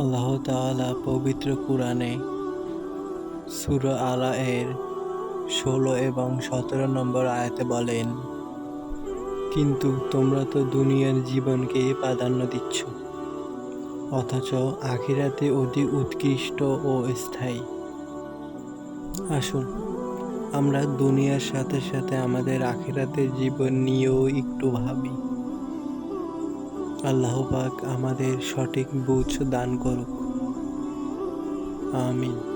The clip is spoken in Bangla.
আল্লাহ তাআলা পবিত্র কুরআনে সূরা আলা এর ষোলো এবং সতেরো নম্বর আয়াতে বলেন, কিন্তু তোমরা তো দুনিয়ার জীবনকে প্রাধান্য দিচ্ছ, অথচ আখিরাতে অতি উৎকৃষ্ট ও স্থায়ী। আসুন, আমরা দুনিয়ার সাথে সাথে আমাদের আখিরাতের জীবন নিয়েও একটু ভাবি। আল্লাহ পাক আমাদের সঠিক বুঝ দান করুক। আমিন।